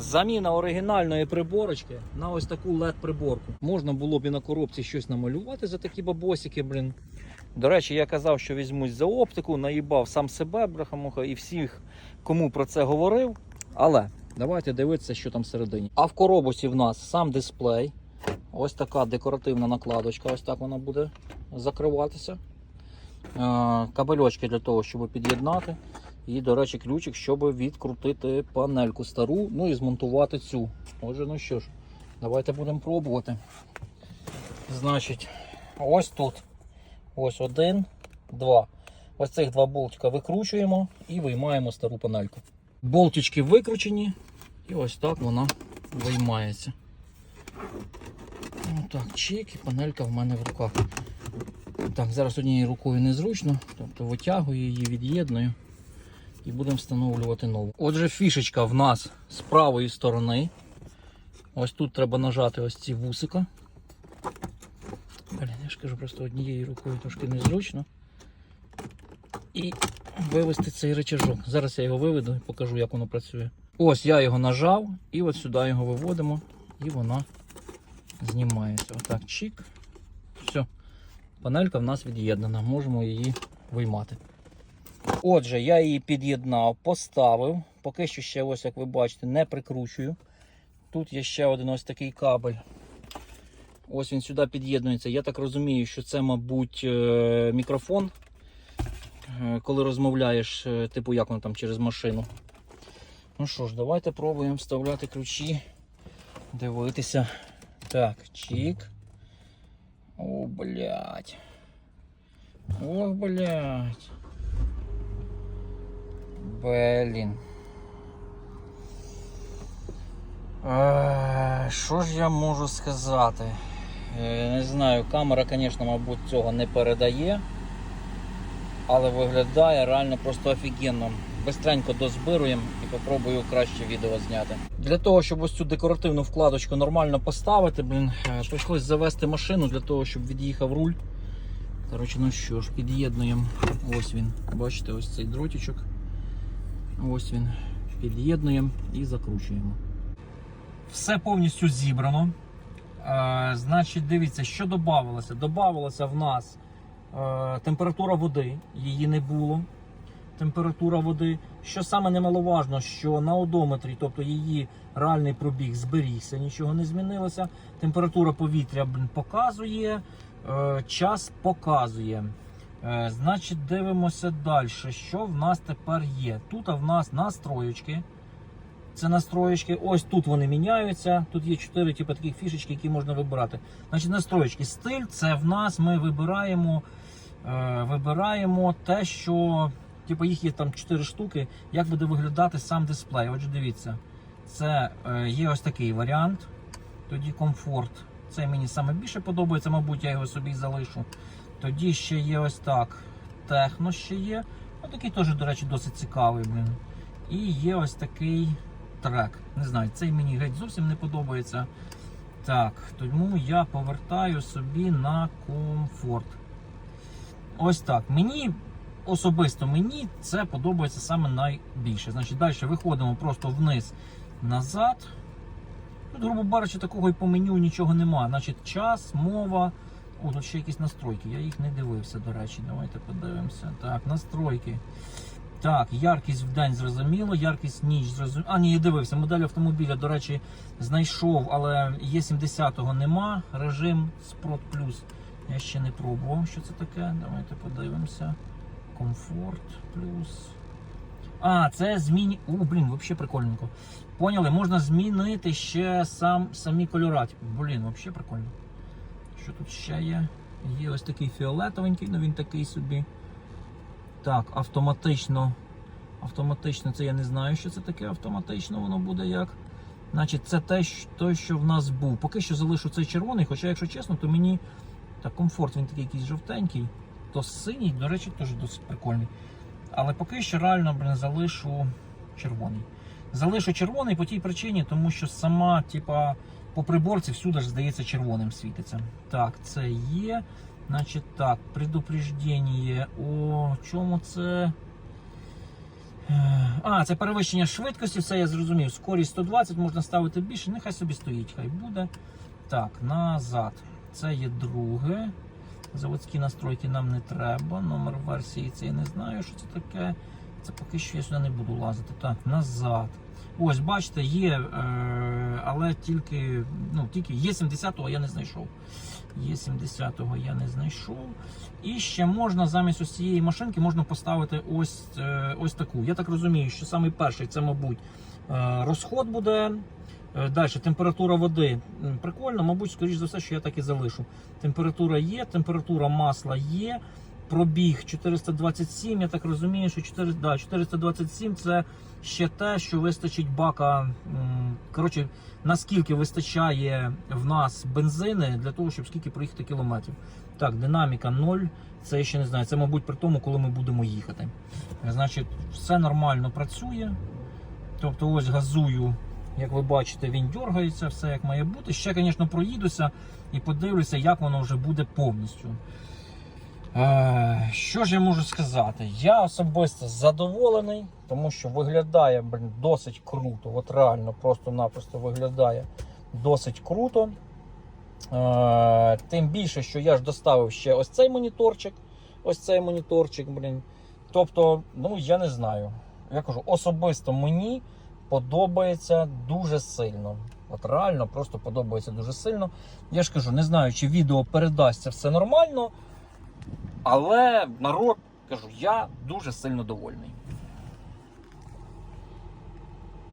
Заміна оригінальної приборочки на ось таку led приборку. Можна було б і на коробці щось намалювати за такі бабосики, блін. До речі, я казав, що візьмусь за оптику, наїбав сам себе, брахамуха, і всіх, кому про це говорив. Але давайте дивитися, що там всередині. А в коробці в нас сам дисплей. Ось така декоративна накладочка, ось так вона буде закриватися. Е, Кабельочки для того, щоб під'єднати. І, до речі, ключик, щоб відкрутити панельку стару, ну і змонтувати цю. Отже, ну що ж, давайте будемо пробувати. Значить, ось тут. Ось один, два. Ось цих два болтика викручуємо і виймаємо стару панельку. Болтички викручені, і ось так вона виймається. Отак, чик, і панелька в мене в руках. Так, зараз однією рукою незручно, тобто витягую її, від'єдную і будемо встановлювати нову. Отже, фішечка в нас з правої сторони. Ось тут треба нажати ось ці вусика. Блін, я ж кажу, просто однією рукою трошки незручно. І вивести цей речажок. Зараз я його виведу і покажу, як воно працює. Ось я його нажав, і от сюди його виводимо, і вона знімається. Отак, чик. Все. Панелька в нас від'єднана, можемо її виймати. Отже, я її під'єднав, поставив. Поки що ще, ось як ви бачите, не прикручую. Тут є ще один ось такий кабель. Ось він сюди під'єднується. Я так розумію, що це, мабуть, е, мікрофон. Е, Коли розмовляєш, е, типу, як воно там через машину. Ну що ж, давайте пробуємо вставляти ключі, дивитися. Так, чик. О, блядь. Ох, блядь. Блін. Е, Що ж я можу сказати? Е, Не знаю, камера, звісно, мабуть, цього не передає. Але виглядає реально просто офігенно. Бистренько дозбируємо і попробую краще відео зняти. Для того, щоб ось цю декоративну вкладочку нормально поставити, блін, е, прийшлось завести машину для того, щоб від'їхав руль. Коротше, ну що ж, під'єднуємо. Ось він. Бачите, ось цей дротичок. Ось він. Під'єднуємо і закручуємо. Все повністю зібрано. Е, значить, дивіться, що додавалося. Додавалося в нас е, температура води, її не було. Температура води. Що саме немаловажно, що на одометрі, тобто її реальний пробіг зберігся, нічого не змінилося. Температура повітря показує, е, час показує. Е, Значить, дивимося далі. Що в нас тепер є? Тут в нас настроєчки. Це настроєчки. Ось тут вони міняються. Тут є чотири типу, таких фішечки, які можна вибирати. Значить, настроєчки. Стиль це в нас ми вибираємо, е, вибираємо те, що типу, їх є там 4 штуки, як буде виглядати сам дисплей. Отже, дивіться, це е, є ось такий варіант. Тоді комфорт. Це мені саме більше подобається, мабуть, я його собі залишу. Тоді ще є ось так. Техно ще є. Ось такий теж, до речі, досить цікавий. Блин. І є ось такий трек. Не знаю, цей мені геть зовсім не подобається. Так, тому я повертаю собі на комфорт. Ось так. Мені особисто мені це подобається саме найбільше. Значить, далі виходимо просто вниз назад. Тут, грубо кажучи, такого і по меню нічого немає. Значить, час, мова. О, тут ще якісь настройки. Я їх не дивився, до речі. Давайте подивимося. Так, настройки. Так, яркість в день зрозуміло, яркість ніч зрозуміло. А, ні, я дивився. Модель автомобіля, до речі, знайшов, але є 70-го нема. Режим Sprot Plus. Я ще не пробував, що це таке. Давайте подивимося. Комфорт плюс. А, це зміні. О, блін, взагалі прикольненько. Поняли, можна змінити ще сам, самі кольора. Блін, взагалі прикольно. Що тут ще є? Є ось такий фіолетовенький, ну він такий собі. Так, автоматично. Автоматично, це я не знаю, що це таке. Автоматично воно буде як. Значить, це те, що- в нас був. Поки що залишу цей червоний, хоча, якщо чесно, то мені так, комфорт, він такий якийсь жовтенький, то синій, до речі, теж досить прикольний. Але поки що реально блін, залишу червоний. Залишу червоний по тій причині, тому що сама, типа, по приборці всюди ж здається червоним світиться. Так, це є. Значить так, предупреждення. О чому це? А, це перевищення швидкості, все я зрозумів. Скорість 120 можна ставити більше, нехай собі стоїть, хай буде. Так, назад. Це є друге. Заводські настройки нам не треба. Номер версії це я не знаю, що це таке. Це поки що я сюди не буду лазити. Так, назад. Ось, бачите, є, е, але тільки, ну, тільки є 70-го я не знайшов. Є 70-го я не знайшов. І ще можна замість ось цієї машинки можна поставити ось, е, ось таку. Я так розумію, що самий перший це, мабуть, е, розход буде. Далі, температура води. Прикольно, мабуть, скоріш за все, що я так і залишу. Температура є, температура масла є. Пробіг 427, я так розумію, що 4, да, 427 це ще те, що вистачить бака. Коротше, наскільки вистачає в нас бензини для того, щоб скільки проїхати кілометрів. Так, динаміка 0. Це я ще не знаю. Це, мабуть, при тому, коли ми будемо їхати. Значить, все нормально працює. Тобто, ось газую, як ви бачите, він дергається, все як має бути. Ще, звісно, проїдуся і подивлюся, як воно вже буде повністю. Е, що ж я можу сказати? Я особисто задоволений, тому що виглядає блін, досить круто. От реально, просто-напросто виглядає досить круто. Е, тим більше, що я ж доставив ще ось цей моніторчик. Ось цей моніторчик, блін. Тобто, ну я не знаю. Я кажу, особисто мені подобається дуже сильно. От реально просто подобається дуже сильно. Я ж кажу, не знаю, чи відео передасть це все нормально. Але народ, кажу, я дуже сильно довольний.